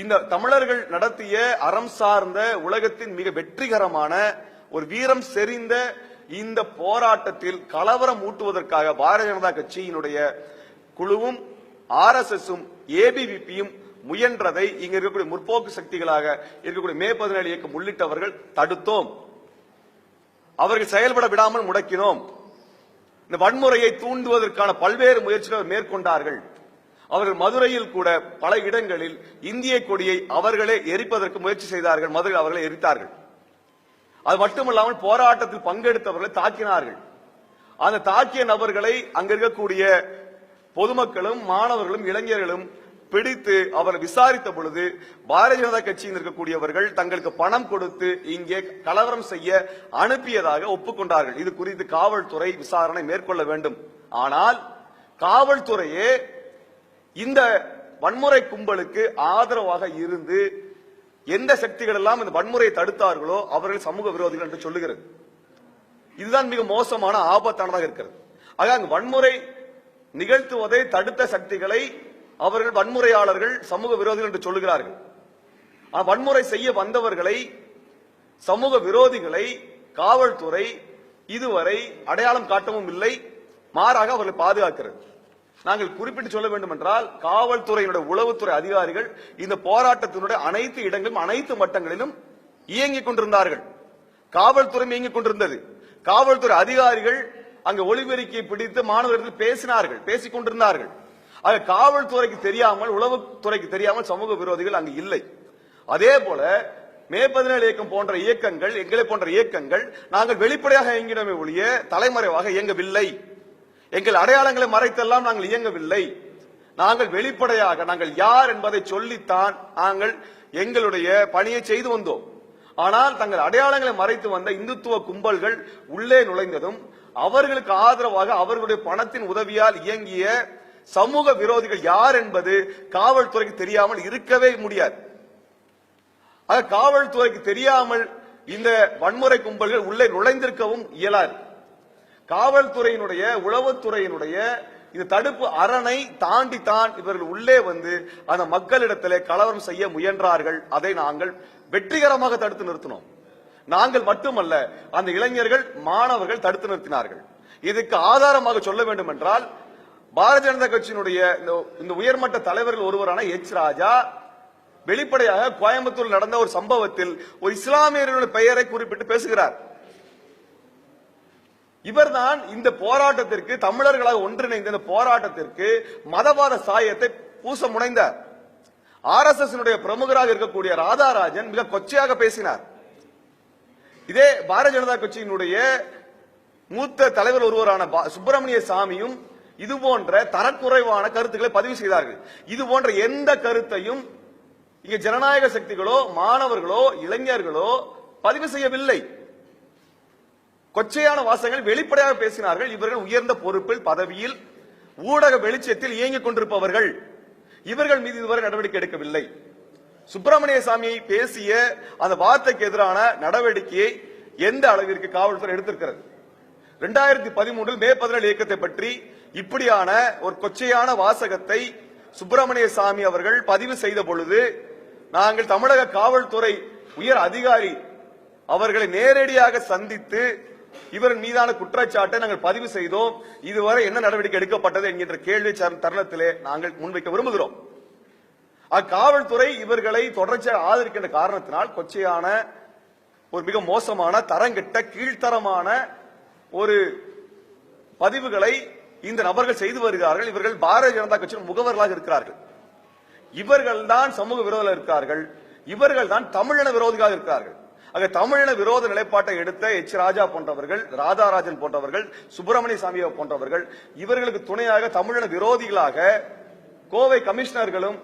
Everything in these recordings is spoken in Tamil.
இந்த தமிழர்கள் நடத்திய அறம் சார்ந்த உலகத்தின் மிக வெற்றிகரமான ஒரு வீரம் செறிந்த இந்த போராட்டத்தில் கலவரம் ஊட்டுவதற்காக பாரதிய ஜனதா கட்சியினுடைய குழுவும் ஆர் எஸ் எஸும் ஏபிவிபியும் முயன்றதை இங்க இருக்கக்கூடிய முற்போக்கு சக்திகளாக இருக்கக்கூடிய மே பதினேழு இயக்கம் உள்ளிட்டவர்கள் தடுத்தோம். அவர்கள் செயல்பட விடாமல் முடக்கினோம். இந்த வன்முறையை தூண்டுவதற்கான பல்வேறு முயற்சிகள் மேற்கொண்டார்கள். அவர்கள் மதுரையில் கூட பல இடங்களில் இந்திய கொடியை அவர்களே எரிப்பதற்கு முயற்சி செய்தார்கள். மதுரையில் அவர்களை எரித்தார்கள். அது மட்டுமல்லாமல் போராட்டத்தில் பங்கெடுத்தவர்களை தாக்கினார்கள். அந்த தாக்கிய நபர்களை அங்க இருக்கக்கூடிய பொதுமக்களும் மாணவர்களும் இளைஞர்களும் பிடித்து அவரை விசாரித்த பொழுது பாரதிய ஜனதா கட்சியில் இருக்கக்கூடியவர்கள் தங்களுக்கு பணம் கொடுத்து இங்கே கலவரம் செய்ய அனுப்பியதாக ஒப்புக்கொண்டார்கள். இது குறித்து காவல்துறை விசாரணை மேற்கொள்ள வேண்டும். ஆனால் காவல்துறையே இந்த வன்முறை கும்பலுக்கு ஆதரவாக இருந்து எந்த சக்திகள் எல்லாம் இந்த வன்முறையை தடுத்தார்களோ அவர்கள் சமூக விரோதிகள் என்று சொல்லுகிறது. இதுதான் மிக மோசமான ஆபத்தானதாக இருக்கிறது. ஆக அங்கு வன்முறை நிகழ்த்துவதை தடுத்த சக்திகளை அவர்கள் வன்முறையாளர்கள் சமூக விரோதிகள் என்று சொல்லுகிறார்கள். வன்முறை செய்ய வந்தவர்களை சமூக விரோதிகளை காவல்துறை இதுவரை அடையாளம் காட்டவும் இல்லை மாறாக அவர்களை பாதுகாக்கிறது. நாங்கள் குறிப்பிட்டு சொல்ல வேண்டும் என்றால் காவல்துறையினுடைய உளவுத்துறை அதிகாரிகள் இந்த போராட்டத்தினுடைய அனைத்து இடங்களிலும் அனைத்து மட்டங்களிலும் இயங்கிக் கொண்டிருந்தார்கள். காவல்துறை இயங்கிக் கொண்டிருந்தது. காவல்துறை அதிகாரிகள் அங்கு ஒளிபெருக்கியை பிடித்து மாணவர்கள் பேசினார்கள் பேசிக் கொண்டிருந்தார்கள். ஆக காவல்துறைக்கு தெரியாமல் உளவுத்துறைக்கு தெரியாமல் சமூக விரோதிகள் அங்கு இல்லை. அதே போல மே பதினேழு இயக்கம் போன்ற இயக்கங்கள் எங்களை போன்ற இயக்கங்கள் நாங்கள் வெளிப்படையாக இயங்கினோமே ஒழிய தலைமறைவாக இயங்கவில்லை. எங்கள் அடையாளங்களை மறைத்தெல்லாம் நாங்கள் இயங்கவில்லை. நாங்கள் வெளிப்படையாக நாங்கள் யார் என்பதை சொல்லித்தான் நாங்கள் எங்களுடைய பணியை செய்து வந்தோம். ஆனால் தங்கள் அடையாளங்களை மறைத்து வந்த இந்துத்துவ கும்பல்கள் உள்ளே நுழைந்ததும் அவர்களுக்கு ஆதரவாக அவர்களுடைய பணத்தின் உதவியால் இயங்கிய சமூக விரோதிகள் யார் என்பது காவல்துறைக்கு தெரியாமல் இருக்கவே முடியாது. காவல்துறைக்கு தெரியாமல் இந்த வன்முறை கும்பல்கள் உள்ளே நுழைந்திருக்கவும் இயலாது. காவல்துறையினுடைய உளவுத்துறையினுடைய இந்த தடுப்பு அரணை தாண்டி தான் இவர்கள் உள்ளே வந்து அந்த மக்களிடத்திலே கலவரம் செய்ய முயன்றார்கள். அதை நாங்கள் வெற்றிகரமாக தடுத்து நிறுத்தினோம். நாங்கள் மட்டுமல்ல அந்த இளைஞர்கள் மாணவர்கள் தடுத்து நிறுத்தினார்கள். இதுக்கு ஆதாரமாக சொல்ல வேண்டும் என்றால் பாரதிய ஜனதா கட்சியினுடைய இந்த- இந்த உயர்மட்ட தலைவர்கள் ஒருவரான எச் ராஜா வெளிப்படையாக கோயம்புத்தூர் நடந்த ஒரு சம்பவத்தில் ஒரு இஸ்லாமியர்களுடைய பெயரை குறிப்பிட்டு பேசுகிறார். இவர்தான் இந்த போராட்டத்திற்கு தமிழர்களாக ஒன்றிணைந்த இந்த போராட்டத்திற்கு மதவாத சாயத்தை பூச முனைந்தார். ஆர் எஸ் எஸ் பிரமுகராக இருக்கக்கூடிய ராதாராஜன் மிக கொச்சையாக பேசினார். இதே பாரதிய ஜனதா கட்சியினுடைய மூத்த தலைவர் ஒருவரான பா- சுப்பிரமணிய சாமியும் இது போன்ற தரக்குறைவான கருத்துக்களை பதிவு செய்தார்கள். இது போன்ற எந்த கருத்தையும் இங்க ஜனநாயக சக்திகளோ மாணவர்களோ இளைஞர்களோ பதிவு செய்யவில்லை. கொச்சையான வாசகங்கள் வெளிப்படையாக பேசினார்கள். இவர்கள் உயர்ந்த பொறுப்பில் பதவியில் ஊடக வெளிச்சத்தில் இயங்கிக் கொண்டிருப்பவர்கள். இவர்கள் மீது இதுவரை நடவடிக்கை எடுக்கவில்லை. சுப்பிரமணிய சாமியை பேசிய அந்த வார்த்தைக்கு எதிரான நடவடிக்கையை எந்த அளவிற்கு காவல்துறை எடுத்திருக்கிறது? இரண்டாயிரத்தி பதிமூன்றில் மே பதினேழு இயக்கத்தை பற்றி இப்படியான ஒரு கொச்சையான வாசகத்தை சுப்பிரமணிய சாமி அவர்கள் பதிவு செய்த பொழுது நாங்கள் தமிழக காவல்துறை உயர் அதிகாரி அவர்களை நேரடியாக சந்தித்து இவர் மீதான குற்றச்சாட்டை நாங்கள் பதிவு செய்தோம். இதுவரை என்ன நடவடிக்கை எடுக்கப்பட்டது என்கின்ற கேள்வி தருணத்திலே நாங்கள் முன்வைக்க விரும்புகிறோம். அக்காவல்துறை இவர்களை தொடர்ச்சியாக ஆதரிக்கின்ற காரணத்தினால் கொச்சையான ஒரு மிக மோசமான தரங்கெட்ட கீழ்த்தரமான ஒரு பதிவுகளை இந்த நபர்கள் செய்து வருகிறார்கள். இவர்கள் பாரதிய ஜனதா கட்சியின் முகவர்களாக இருக்கிறார்கள். இவர்கள் தான் சமூக விரோதிகள் இருக்கிறார்கள். இவர்கள் தான் தமிழின விரோதிகளாக இருக்கிறார்கள். ஆக தமிழின விரோத நிலைப்பாட்டை எடுத்த எச். ராஜா போன்றவர்கள் ராதாராஜன் போன்றவர்கள் சுப்பிரமணிய சாமி போன்றவர்கள் இவர்களுக்கு துணையாக தமிழின விரோதிகளாக கோவை கமிஷனர்களும்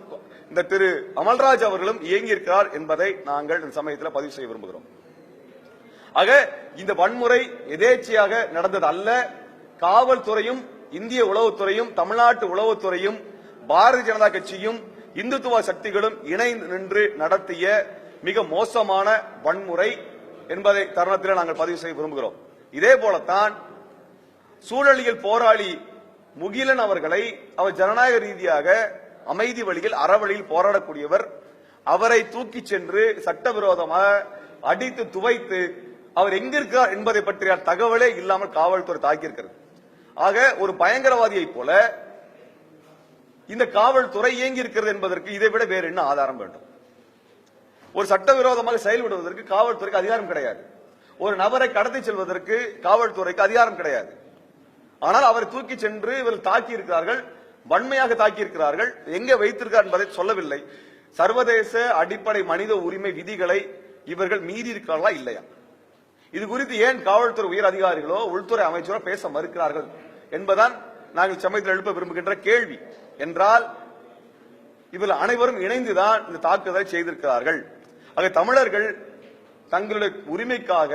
இந்த திரு. அமல்ராஜ் அவர்களும் இயங்கியிருக்கிறார் என்பதை நாங்கள் இந்த சமயத்தில் பதிவு செய்ய விரும்புகிறோம். ஆக இந்த வன்முறை எதேச்சையாக நடந்தது அல்ல காவல்துறையும் இந்திய உளவுத்துறையும் தமிழ்நாட்டு உளவுத்துறையும் பாரதிய ஜனதா கட்சியும் இந்துத்துவ சக்திகளும் இணைந்து நின்று நடத்திய மிக மோசமான வன்முறை என்பதை தருணத்தில் நாங்கள் பதிவு செய்ய விரும்புகிறோம். இதே போலத்தான் சூழலியல் போராளி முகிலன் அவர்களை அவர் ஜனநாயக ரீதியாக அமைதி வழியில் அறவழியில் போராடக்கூடியவர். அவரை தூக்கி சென்று சட்டவிரோதமாக அடித்து துவைத்து அவர் எங்க இருக்கிறார் என்பதை பற்றிய தகவலே இல்லாமல் காவல்துறை தாக்கியிருக்கிறது. ஆக ஒரு பயங்கரவாதியை போல இந்த காவல்துறை இயங்கி இருக்கிறது என்பதற்கு இதை விட வேறு என்ன ஆதாரம் வேண்டும்? ஒரு சட்டவிரோதமாக செயல்படுவதற்கு காவல்துறைக்கு அதிகாரம் கிடையாது. ஒரு நபரை கடத்தி செல்வதற்கு காவல்துறைக்கு அதிகாரம் கிடையாது. ஆனால் அவரை தூக்கி சென்று இவர்கள் தாக்கி இருக்கிறார்கள் வன்மையாக தாக்கி இருக்கிறார்கள் எங்கே வைத்திருக்கார் என்பதை சொல்லவில்லை. சர்வதேச அடிப்படை மனித உரிமை விதிகளை இவர்கள் மீறி இருக்கிறார்களா இல்லையா? இது குறித்து ஏன் காவல்துறை உயர் அதிகாரிகளோ உள்துறை அமைச்சரோ பேச மறுக்கிறார்கள் என்பதான் நாங்கள் சமயத்தில் எழுப்ப விரும்புகின்ற கேள்வி. என்றால் இவர்கள் அனைவரும் இணைந்துதான் இந்த தாக்குதலை செய்திருக்கிறார்கள். ஆக தமிழர்கள் தங்களுடைய உரிமைக்காக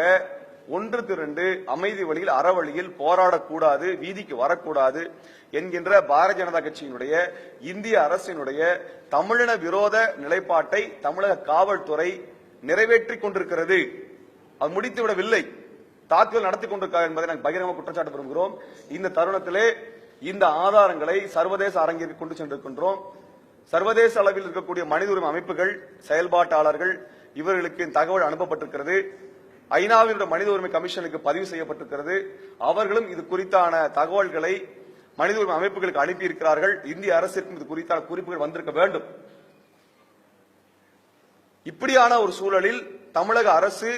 ஒன்று திரண்டு அமைதி வழியில் அறவழியில் போராடக்கூடாது வீதிக்கு வரக்கூடாது என்கின்ற பாரதிய ஜனதா கட்சியினுடைய இந்திய அரசினுடைய தமிழின விரோத நிலைப்பாட்டை தமிழக காவல்துறை நிறைவேற்றிக் கொண்டிருக்கிறது. அது முடித்து விடவில்லை தாக்குதல் நடத்தி கொண்டிருக்கார் என்பதை நாங்கள் பகிரங்க குற்றச்சாட்டு விரும்புகிறோம் இந்த தருணத்திலே இந்த ஆதாரங்களை சர்வதேச அரங்கிற்கு கொண்டு சென்றிருக்கின்றோம். சர்வதேச அளவில் இருக்கக்கூடிய மனித உரிமை அமைப்புகள் செயல்பாட்டாளர்கள் இவர்களுக்கு இந்த தகவல் அனுப்பப்பட்டிருக்கிறது. ஐநாவினுடைய மனித உரிமை கமிஷனுக்கு பதிவு செய்யப்பட்டிருக்கிறது. அவர்களும் இது குறித்தான தகவல்களை மனித உரிமை அமைப்புகளுக்கு அனுப்பியிருக்கிறார்கள். இந்திய அரசிற்கும் இது குறித்தான குறிப்புகள் வந்திருக்க வேண்டும். இப்படியான ஒரு சூழலில் தமிழக அரசு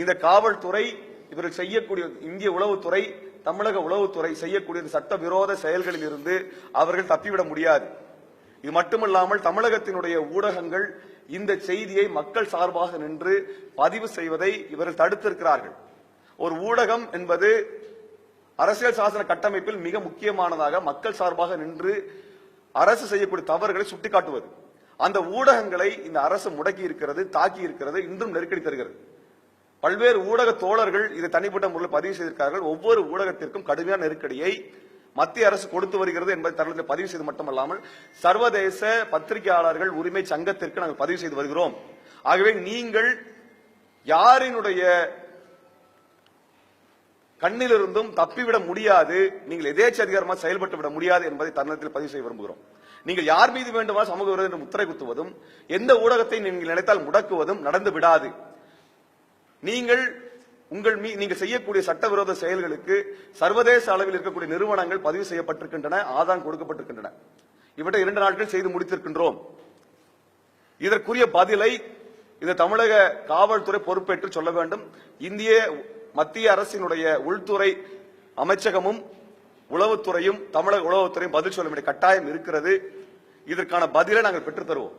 இந்த காவல்துறை இவர்கள் செய்யக்கூடிய இந்திய உளவுத்துறை தமிழக உளவுத்துறை செய்யக்கூடிய சட்டவிரோத செயல்களில் இருந்து அவர்கள் தப்பிவிட முடியாது. இது மட்டுமல்லாமல் தமிழகத்தினுடைய ஊடகங்கள் இந்த செய்தியை மக்கள் சார்பாக நின்று பதிவு செய்வதை இவர்கள் தடுத்திருக்கிறார்கள். ஒரு ஊடகம் என்பது அரசியல் சாசன கட்டமைப்பில் மிக முக்கியமானதாக மக்கள் சார்பாக நின்று அரசு செய்யக்கூடிய தவறுகளை சுட்டிக்காட்டுவது. அந்த ஊடகங்களை இந்த அரசு முடக்கி இருக்கிறது தாக்கி இருக்கிறது இன்றும் நெருக்கடி தருகிறது. பல்வேறு ஊடக தோழர்கள் இதை தனிப்பட்ட முறையில் பதிவு செய்திருக்கிறார்கள். ஒவ்வொரு ஊடகத்திற்கும் கடுமையான நெருக்கடியை மத்திய அரசு கொடுத்து வருகிறது என்பதை தருணத்தில் பதிவு செய்து மட்டுமல்லாமல் சர்வதேச பத்திரிகையாளர்கள் உரிமை சங்கத்திற்கு நாங்கள் பதிவு செய்து வருகிறோம். ஆகவே நீங்கள் யாரினுடைய கண்ணிலிருந்தும் தப்பிவிட முடியாது நீங்கள் எதேச்ச அதிகாரமாக செயல்பட்டு விட முடியாது என்பதை தருணத்தில் பதிவு செய்ய விரும்புகிறோம். நீங்கள் யார் மீது வேண்டுமா சமூக விரோதம் என்று முத்திரை குத்துவதும் எந்த ஊடகத்தை நீங்கள் நினைத்தால் முடக்குவதும் நடந்து விடாது. நீங்கள் உங்கள் மீ நீங்கள் செய்யக்கூடிய சட்டவிரோத செயல்களுக்கு சர்வதேச அளவில் இருக்கக்கூடிய நிறுவனங்கள் பதிவு செய்யப்பட்டிருக்கின்றன ஆதாரம் கொடுக்கப்பட்டிருக்கின்றன. இவற்றை இரண்டு நாட்கள் செய்து முடித்திருக்கின்றோம். இதற்குரிய பதிலை இந்த தமிழக காவல்துறை பொறுப்பேற்று சொல்ல வேண்டும். இந்திய மத்திய அரசினுடைய உள்துறை அமைச்சகமும் உளவுத்துறையும் தமிழக உளவுத்துறையும் பதில் சொல்ல வேண்டிய கட்டாயம் இருக்கிறது. இதற்கான பதிலை நாங்கள் பெற்றுத்தருவோம்